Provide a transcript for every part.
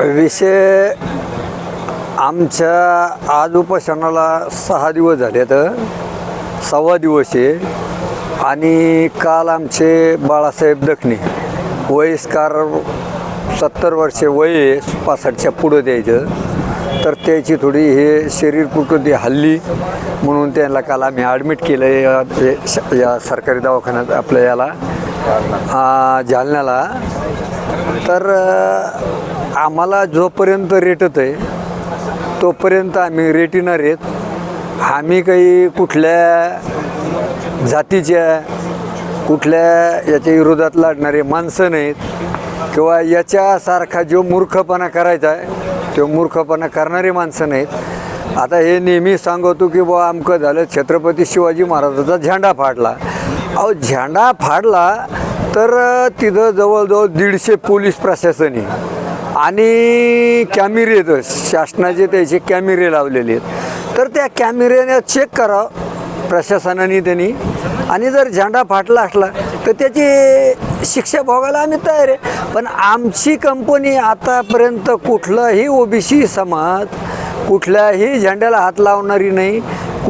विषय आमच्या आज उपोषणाला सहा दिवस झाले तर सव्वा दिवस आहे. आणि काल आमचे बाळासाहेब दखणे वयस्कार सत्तर वर्षे वय आहे पासष्टच्या पुढं द्यायचं. तर त्याची थोडी हे शरीर प्रकृती हल्ली म्हणून त्यांना काल आम्ही ॲडमिट केलं आहे या- या सरकारी दवाखान्यात आपल्या याला. जालन्याला. तर आम्हाला जोपर्यंत रेटत आहे तोपर्यंत आम्ही रेटिणार आहेत. आम्ही काही कुठल्या जातीच्या कुठल्या याच्या विरोधात लढणारे माणसं नाहीत. किंवा याच्यासारखा जो मूर्खपणा करायचा आहे तो मूर्खपणा करणारी माणसं नाहीत. आता हे नेहमी सांगतो की बुवा अमकं झालं छत्रपती शिवाजी महाराजाचा झेंडा फाडला. अहो झेंडा फाडला तर तिथं जवळजवळ दीडशे पोलीस प्रशासन आहे आणि कॅमेरे शासनाचे त्याचे कॅमेरे लावलेले आहेत. तर त्या कॅमेऱ्याने चेक करावं प्रशासनाने त्यांनी. आणि जर झेंडा फाटला असला तर त्याची शिक्षा भोगायला आम्ही तयार आहे. पण आमची कंपनी आतापर्यंत कुठलाही ओबीसी समाज कुठल्याही झेंड्याला हात लावणारी नाही.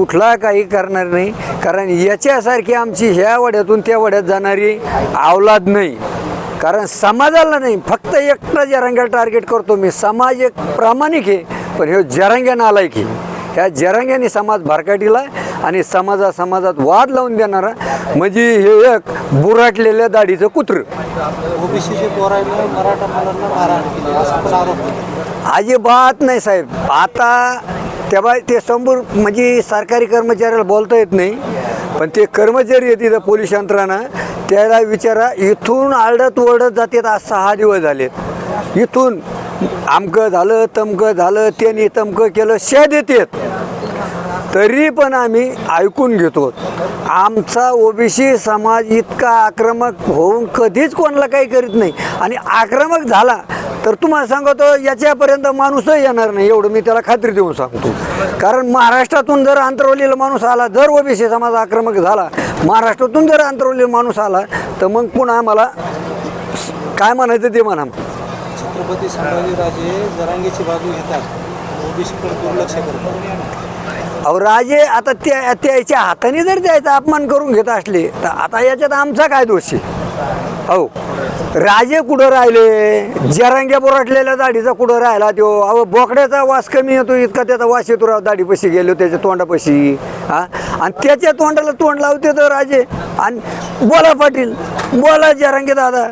कुठला काही करणार नाही. कारण याच्यासारखी आमची ह्या वड्यातून त्या वड्यात जाणारी अवलाद नाही. कारण समाजाला नाही फक्त एकटा जरांग्याला टार्गेट करतो मी. समाज एक प्रामाणिक आहे पण हे जरांग्या नालायक आहे. ह्या जरांग्याने समाज भरकाटीला आणि समाजा समाजात वाद लावून देणारा म्हणजे हे एक बुराटलेल्या दाढीचं कुत्र. अजिबात नाही साहेब. आता तेव्हा ते समोर म्हणजे सरकारी कर्मचाऱ्याला बोलता येत नाही. पण ते कर्मचारी आहेत तिथं पोलीस यंत्रणा. त्याला विचारा इथून आरडत ओरडत जातात. आज सहा दिवस झालेत. इथून आमकं झालं तमकं झालं त्यांनी तमकं केलं शे देतात. तरी पण आम्ही ऐकून घेतो. आमचा ओबीसी समाज इतका आक्रमक होऊन कधीच कोणाला काही करीत नाही. आणि आक्रमक झाला तर तुम्हाला सांगतो याच्यापर्यंत माणूसही येणार नाही एवढं मी त्याला खात्री देऊन सांगतो. कारण महाराष्ट्रातून जर अंतरवलीला माणूस आला जर ओबीसी समाज आक्रमक झाला महाराष्ट्रातून जर अंतरवलीला माणूस आला तर मग पुन्हा आम्हाला काय म्हणायचं ते म्हणा. छत्रपती संभाजीराजे जरांगीची बाजू घेतात. ओबीसीकडे दुर्लक्ष करतात. अहो राजे आता त्या त्याच्या हाताने जर त्याचा अपमान करून घेत असले तर आता याच्यात आमचा काय दोष आहे? अहो राजे कुठं राहिले? जरांग्या बोराटलेल्या दाढीचा कुठं राहिला तो? अहो बोकड्याचा वास कमी येतो इतका त्याचा वास येतो राव दाढीपाशी गेलो त्याच्या तोंडापाशी. हा? आणि त्याच्या तोंडाला तोंड लावते तर राजे. आणि बोला पाटील बोला जरांगे दादा.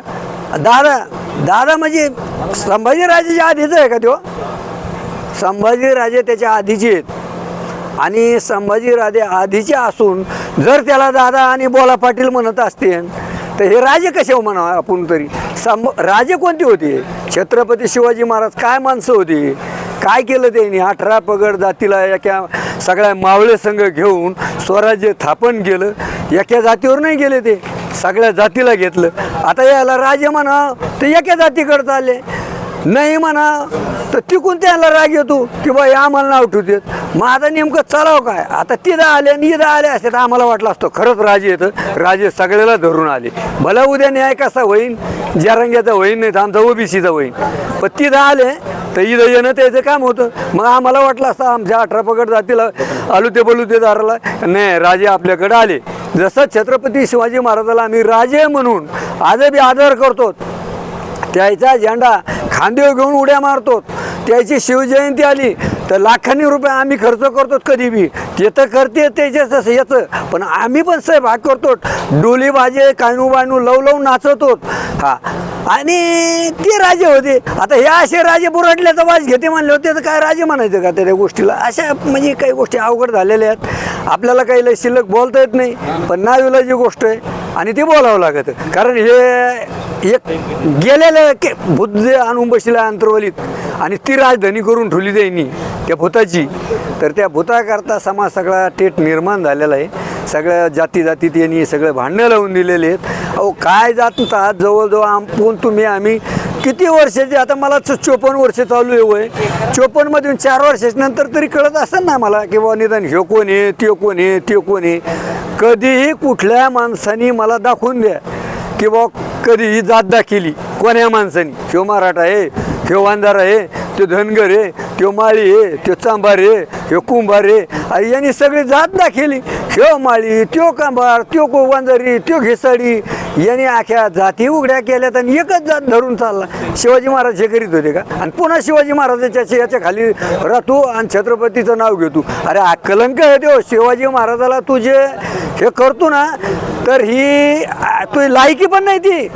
दादा दादा म्हणजे संभाजीराजेच्या आधीच आहे का तो? संभाजीराजे त्याच्या आधीचे आहेत. आणि संभाजीराजे आधीचे असून जर त्याला दादा आणि बोला पाटील म्हणत असतील तर हे राजे कसे हो म्हणा आपण तरी? संभ राजे कोणते होते? छत्रपती शिवाजी महाराज काय माणसं होती? काय केलं त्यांनी? अठरा पगड जातीला एका सगळ्या मावळे संघ घेऊन स्वराज्य स्थापन केलं. एका जातीवर नाही गेले ते. सगळ्या जातीला घेतलं. आता याला राजे म्हणा ते एका जातीकडे चालले. नाही म्हणा तर तिकून त्याला राग येतो की बा आम्हाला नाव ठेवतात. मग आता नेमकं चालावं काय? आता तिथं आले आणि इथं आले असते तर आम्हाला वाटलं असतं खरंच राजे येतं. राजे सगळ्याला धरून आले. भला उद्या न्याय कसा होईन? जरंग्याचा होईन नाही तर आमचा ओबीसीचा होईन. पण तिथं आले तर इथं येणं त्याचं काम होतं. मग आम्हाला वाटलं असतं आमच्या अठरा पकड जातीला आलू ते बलू ते दाराला. नाही राजे आपल्याकडे आले. जसं छत्रपती शिवाजी महाराजाला आम्ही राजे म्हणून आजही आदर करतो त्याचा झेंडा खांदेव घेऊन उड्या मारतो त्याची शिवजयंती आली तर लाखांनी रुपये आम्ही खर्च करतो कधी बी. ते तर करते त्याच्याच याचं. पण आम्ही पण सहभाग करतो. डोली बाजे कानू बानू लव लव नाचवतो हा. आणि ते राजे होते. आता हे असे राजे बुरडल्याचा वाज घेते म्हणले होते तर काय राजे म्हणायचं का त्या गोष्टीला? अशा म्हणजे काही गोष्टी अवघड झालेल्या आहेत. आपल्याला काही लय शिल्लक बोलता येत नाही. पण नाविलाची गोष्ट आहे. आणि ते बोलावं लागतं. कारण हे एक गेलेलं के बुद्ध आणून बसलेला अंतर्वलीत आणि ती राजधानी करून ठेवली त्यांनी त्या भूताची. तर त्या भूताकरता समाज सगळा टेट निर्माण झालेला आहे. सगळ्या जाती जातीत यांनी सगळे भांडणं लावून दिलेले आहेत. अहो काय जात आहात जवळजवळ आमपून तुम्ही आम्ही किती वर्षाचे आता मला चोपन्न वर्ष चालू आहे वय. चोपन्नमधून चार वर्षाच्या नंतर तरी कळत असेल ना मला की बाबा निदान ह्यो कोण आहे त्यो कोण आहे त्यो कोण आहे. कधीही कुठल्या माणसाने मला दाखवून द्या की बा कधीही जात दाखिली. कोण्या माणसाने? ह्यो मराठा आहे ह्यो वांधार आहे तो धनगर आहे त्यो माळी आहे त्यो चांभार आहे ह्यो कुंभार आहे. यांनी सगळी जात दाखवली ह्यो माळी त्यो कांबार त्यो को त्यो घेसाडी यांनी आख्या जाती उघड्या केल्यात आणि एकच जात धरून चालला. शिवाजी महाराज हे करीत होते का? आणि पुन्हा शिवाजी महाराजाच्या याच्या खाली राहतो आणि छत्रपतीचं नाव घेतो. अरे कलंक आहे तो शिवाजी महाराजाला तुझे हे करतो ना तर ही तुझी लायकी पण नाही ती.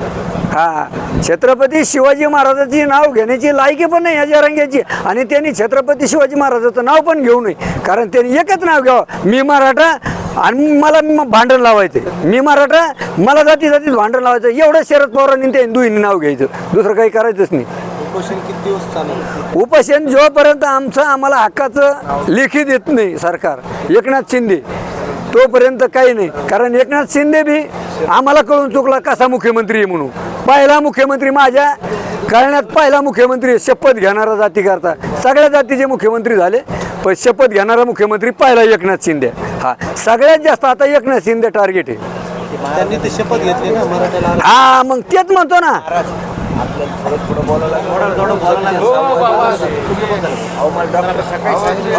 हा छत्रपती शिवाजी महाराजाची नाव घेण्याची लायकी पण नाही ह्याच्या रंगाची आणि त्यांनी छत्रपती शिवाजी महाराजाचं नाव पण घेऊ नये. कारण त्यांनी एकच नाव घ्यावं. मी मराठा आणि मला म- भांडण लावायचं. मी मराठा मला जाती जातीत भांडण लावायचं. एवढं शरद पवारांनी त्या हिंदूंनी नाव घ्यायचं. दुसरं काही करायचंच नाही. उपोषण किती दिवस चालू उपोषण जोपर्यंत आमचं आम्हाला हक्काचं लेखी देत नाही सरकार एकनाथ शिंदे तोपर्यंत काही नाही. कारण एकनाथ शिंदे बी आम्हाला कळून चुकला कसा मुख्यमंत्री आहे म्हणून. पहिला मुख्यमंत्री माझ्या कळण्यात पहिला मुख्यमंत्री शपथ घेणारा जाती करता सगळ्या जातीचे मुख्यमंत्री झाले पण शपथ घेणारा मुख्यमंत्री पहिला एकनाथ शिंदे हा. सगळ्यात जास्त आता एकनाथ शिंदे टार्गेट आहे. त्यांनी ते शपथ घेतली ना मराठ्याला. आरक्षण. हा मग तेच म्हणतो ना. अहो मला डॉक्टर सकाळी सांगितलं.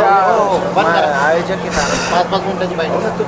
आयोजक आहे ना.